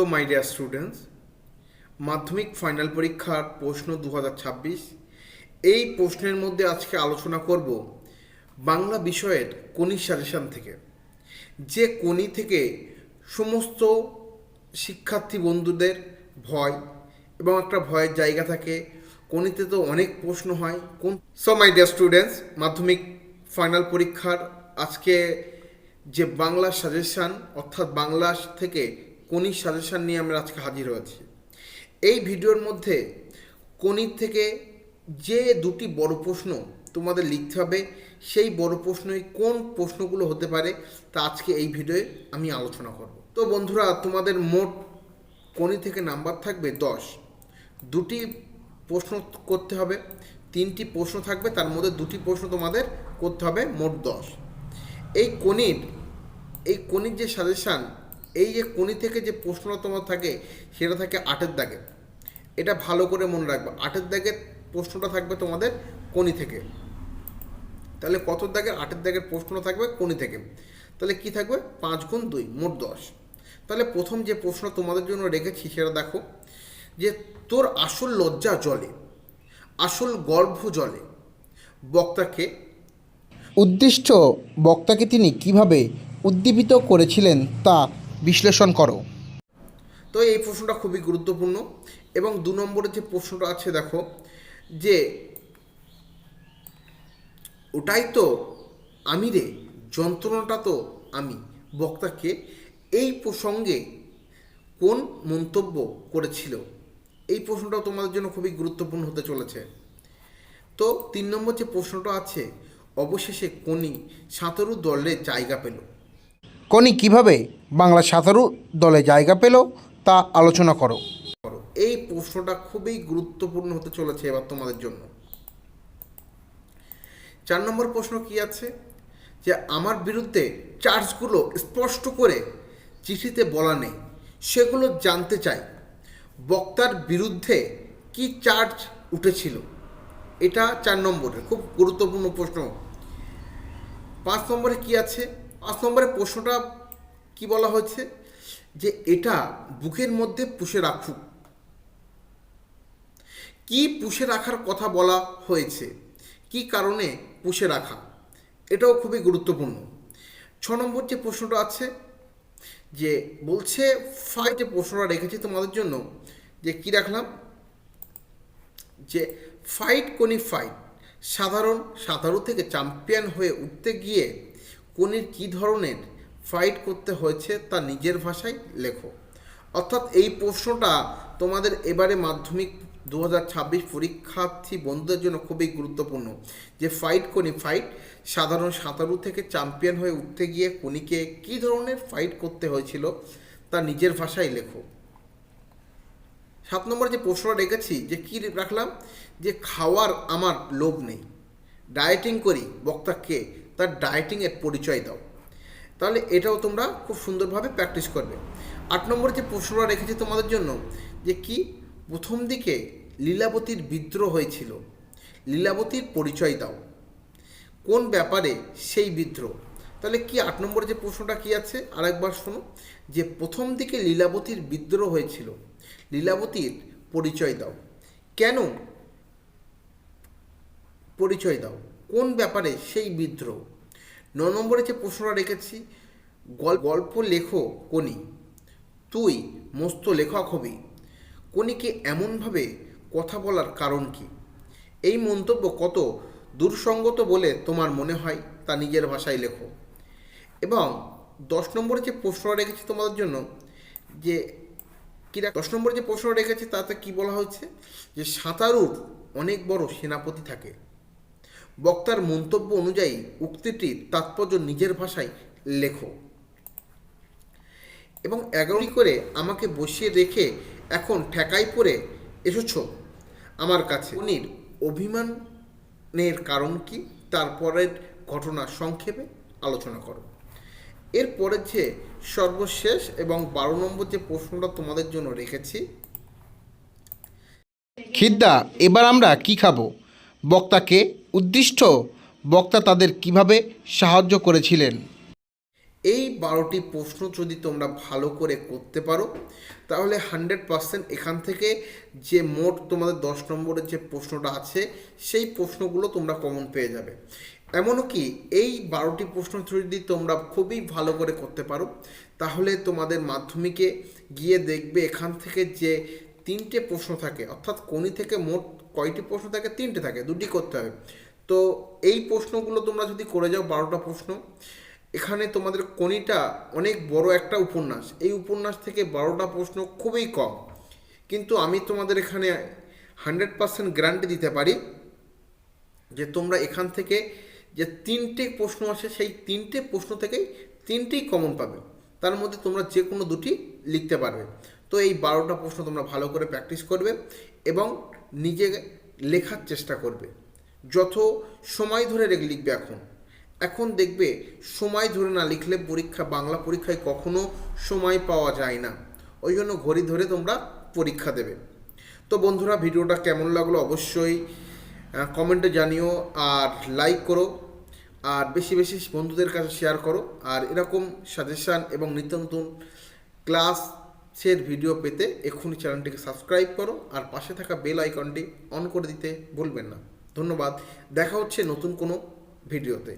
তো my dear students Madhyamik final পরীক্ষার প্রশ্ন দু হাজার ছাব্বিশ। এই প্রশ্নের মধ্যে আজকে আলোচনা করব বাংলা বিষয়ের কোনি সাজেশন থেকে। যে কোনি থেকে সমস্ত শিক্ষার্থী বন্ধুদের ভয় এবং একটা ভয়ের জায়গা থাকে, কোনিতে তো অনেক প্রশ্ন হয়। কোন so my dear students Madhyamik final পরীক্ষার আজকে যে বাংলা সাজেশান অর্থাৎ বাংলা থেকে কোনির সাজেশান নিয়ে আমরা আজকে হাজির হয়েছি। এই ভিডিওর মধ্যে কোনির থেকে যে দুটি বড় প্রশ্ন তোমাদের লিখতে হবে, সেই বড় প্রশ্নই কোন প্রশ্নগুলো হতে পারে তা আজকে এই ভিডিওয়ে আমি আলোচনা করব। তো বন্ধুরা, তোমাদের মোট কোনি থেকে নাম্বার থাকবে দশ। দুটি প্রশ্ন করতে হবে, তিনটি প্রশ্ন থাকবে, তার মধ্যে দুটি প্রশ্ন তোমাদের করতে হবে মোট দশ। এই কোনির এই কোনির যে সাজেশান এই যে কোনি থেকে যে প্রশ্নটা তোমার থাকে, সেটা থাকে আটের দাগে। এটা ভালো করে মনে রাখবে। আটের দাগের প্রশ্নটা থাকবে তোমাদের কোনি থেকে। তাহলে কত দাগের? আটের দাগের প্রশ্নটা থাকবে কোনি থেকে। তাহলে কি থাকবে? পাঁচ গুণ দুই, মোট দশ। তাহলে প্রথম যে প্রশ্ন তোমাদের জন্য রেখেছি, সেটা দেখো। যে তোর আসল লজ্জা জলে, আসল গর্ভ জলে বক্তাকে উদ্দিষ্ট বক্তাকে তিনি কীভাবে উদ্দীপিত করেছিলেন তা বিশ্লেষণ করো। তো এই প্রশ্নটা খুবই গুরুত্বপূর্ণ এবং দু নম্বরের যে প্রশ্নটা আছে দেখো, যে ওটাই তো আমি রে, যন্ত্রণাটা তো আমি। বক্তাকে এই প্রসঙ্গে কোন মন্তব্য করেছিল? এই প্রশ্নটা তোমাদের জন্য খুবই গুরুত্বপূর্ণ হতে চলেছে। তো তিন নম্বর যে প্রশ্নটা আছে, অবশেষে কোনি সাঁতারু দলে জায়গা পেল। কনি কীভাবে বাংলা সাঁতারু দলে জায়গা পেল তা আলোচনা করো। এই প্রশ্নটা খুবই গুরুত্বপূর্ণ হতে চলেছে এবার তোমাদের জন্য। চার নম্বর প্রশ্ন কি আছে? যে আমার বিরুদ্ধে চার্জগুলো স্পষ্ট করে চিঠিতে বলা নেই, সেগুলো জানতে চাই। বক্তার বিরুদ্ধে কি চার্জ উঠেছিল? এটা চার নম্বরের খুব গুরুত্বপূর্ণ প্রশ্ন। পাঁচ নম্বরে কি আছে? পাঁচ নম্বরে প্রশ্নটা কি বলা হয়েছে? যে এটা বুকের মধ্যে পুষে রাখুক। কি পুষে রাখার কথা বলা হয়েছে? কি কারণে পুষে রাখা? এটাও খুবই গুরুত্বপূর্ণ। ছ নম্বর যে প্রশ্নটা আছে, যে বলছে ফাইভ যে প্রশ্নটা রেখেছি তোমাদের জন্য, যে কি রাখলাম? যে ফাইট কোনি ফাইট সাধারণ সাঁতারু থেকে চ্যাম্পিয়ন হয়ে উঠতে গিয়ে কোনির কী ধরনের ফাইট করতে হয়েছে তা নিজের ভাষায় লেখো। অর্থাৎ এই প্রশ্নটা তোমাদের এবারে মাধ্যমিক দু হাজার ছাব্বিশ পরীক্ষার্থী বন্ধুদের জন্য খুবই গুরুত্বপূর্ণ। যে ফাইট কোনি ফাইট সাধারণ সাঁতারু থেকে চ্যাম্পিয়ন হয়ে উঠতে গিয়ে কোনিকে কী ধরনের ফাইট করতে হয়েছিল তা নিজের ভাষায় লেখো। সাত নম্বরে যে প্রশ্নটা রেখেছি, যে কী রাখলাম? যে খাওয়ার আমার লোভ নেই। ডায়েটিং করি বক্তাকে তার ডায়েটিংয়ের পরিচয় দাও। তাহলে এটাও তোমরা খুব সুন্দরভাবে প্র্যাকটিস করবে। আট নম্বরে যে প্রশ্নটা রেখেছি তোমাদের জন্য, যে কি প্রথম দিকে লীলাবতীর বিদ্রোহ হয়েছিল, লীলাবতীর পরিচয় দাও। কোন ব্যাপারে সেই বিদ্রোহ? তাহলে কি আট নম্বরে যে প্রশ্নটা কি আছে? আরেকবার শোনো, যে প্রথম দিকে লীলাবতীর বিদ্রোহ হয়েছিল, লীলাবতীর পরিচয় দাও। কেন পরিচয় দাও? কোন ব্যাপারে সেই বিদ্রোহ? ন নম্বরে যে প্রশ্নটা রেখেছি, গল- গল্প লেখো কোনি তুই মস্ত লেখক হবি কোনিকে এমনভাবে কথা বলার কারণ কি? এই মন্তব্য কত দুর্সঙ্গত বলে তোমার মনে হয় তা নিজের ভাষায় লেখো। এবং দশ নম্বরে যে প্রশ্নটা রেখেছি তোমাদের জন্য, যে কিরা, দশ নম্বরে যে প্রশ্ন রেখেছি তাতে কি বলা হচ্ছে? যে সাঁতারুর অনেক বড় সেনাপতি থাকে। বক্তার মন্তব্য অনুযায়ী উক্তিটির তাৎপর্য নিজের ভাষায় লেখো। এবং এগারোটি করে আমাকে বসিয়ে রেখে এখন ঠেকাই পড়ে এসেছ আমার কাছে। উনির অভিমানের কারণ কি? তারপরের ঘটনা সংক্ষেপে আলোচনা করো। এরপরের যে সর্বশেষ এবং বারো নম্বর যে প্রশ্নটা তোমাদের জন্য রেখেছি। খিদ্দা, এবার আমরা কি খাব? বক্তাকে উদ্দিষ্ট বক্তা তাদের কীভাবে সাহায্য করেছিলেন? এই বারোটি প্রশ্ন যদি তোমরা ভালো করে করতে পারো, তাহলে হান্ড্রেড পার্সেন্ট এখান থেকে যে মোট তোমাদের দশ নম্বরের যে প্রশ্নটা আছে, সেই প্রশ্নগুলো তোমরা কমন পেয়ে যাবে। এমনও কি, এই বারোটি প্রশ্ন যদি তোমরা খুবই ভালো করে করতে পারো, তাহলে তোমাদের মাধ্যমিকে গিয়ে দেখবে এখান থেকে যে তিনটে প্রশ্ন থাকে, অর্থাৎ কোনি থেকে মোট কয়টি প্রশ্ন থাকে? তিনটে থাকে, দুটি করতে হবে। তো এই প্রশ্নগুলো তোমরা যদি করে যাও, বারোটা প্রশ্ন, এখানে তোমাদের কোনিটা অনেক বড় একটা উপন্যাস। এই উপন্যাস থেকে বারোটা প্রশ্ন খুবই কম। কিন্তু আমি তোমাদের এখানে হান্ড্রেড পার্সেন্ট গ্যারান্টি দিতে পারি যে তোমরা এখান থেকে যে তিনটে প্রশ্ন আছে সেই তিনটে প্রশ্ন থেকেই তিনটেই কমন পাবে। তার মধ্যে তোমরা যে কোনো দুটি লিখতে পারবে। তো এই বারোটা প্রশ্ন তোমরা ভালো করে প্র্যাকটিস করবে এবং নিজে লেখার চেষ্টা করবে। যত সময় ধরে লিখবে এখন এখন দেখবে সময় ধরে না লিখলে পরীক্ষা, বাংলা পরীক্ষায় কখনো সময় পাওয়া যায় না। ওই জন্য ঘড়ি ধরে তোমরা পরীক্ষা দেবে। তো বন্ধুরা, ভিডিওটা কেমন লাগল অবশ্যই কমেন্টে জানিও আর লাইক করো। আর বেশি বেশি বন্ধুদের কাছে শেয়ার করো। আর এরকম সাজেশান এবং নিত্য নতুন ক্লাসের ভিডিও পেতে এক্ষুনি চ্যানেলটিকে সাবস্ক্রাইব করো আর পাশে থাকা বেল আইকনটি অন করে দিতে ভুলবেন না। ধন্যবাদ। দেখা হচ্ছে নতুন কোনো ভিডিওতে।